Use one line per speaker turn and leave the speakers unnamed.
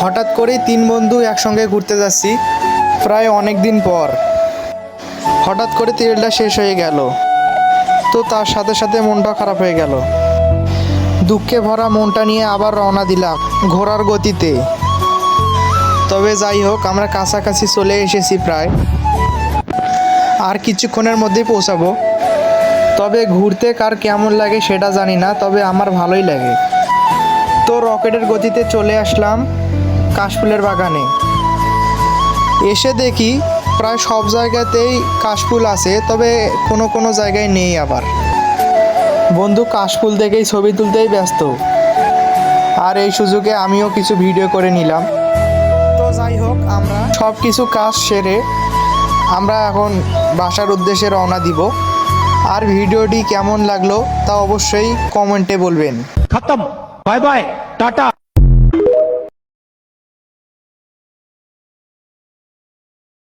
হঠাৎ করেই তিন বন্ধু একসঙ্গে ঘুরতে যাচ্ছি, প্রায় অনেক দিন পর। হঠাৎ করে তেলটা শেষ হয়ে গেল। তো তার সাথে সাথে মনটা খারাপ হয়ে গেল। দুঃখে ভরা মনটা নিয়ে আবার রওনা দিলাম ঘোড়ার গতিতে। তবে যাই হোক, আমরা কাছাকাছি চলে এসেছি প্রায়। আর কিছুক্ষণের মধ্যেই পৌঁছাবো। তবে ঘুরতে কার কেমন লাগে সেটা জানি না, তবে আমার ভালোই লাগে। তো রকেটের গতিতে চলে আসলাম। কাশফুলের বাগানে। এসে দেখি প্রায় সব জায়গাতেই কাশফুল আছে, তবে কোনো কোনো জায়গায় নেই আবার। বন্ধু, কাশফুল থেকেই ছবি তুলতেই ব্যস্ত। আর এই সুযোগে আমিও কিছু ভিডিও করে নিলাম। তো যাই হোক, আমরা সব কিছু কাজ সেরে আমরা এখন বাসার উদ্দেশ্যে রওনা দিব। আর ভিডিওটি কেমন লাগল তা অবশ্যই কমেন্টে বলবেন।
খতম। Bye bye. টাটা।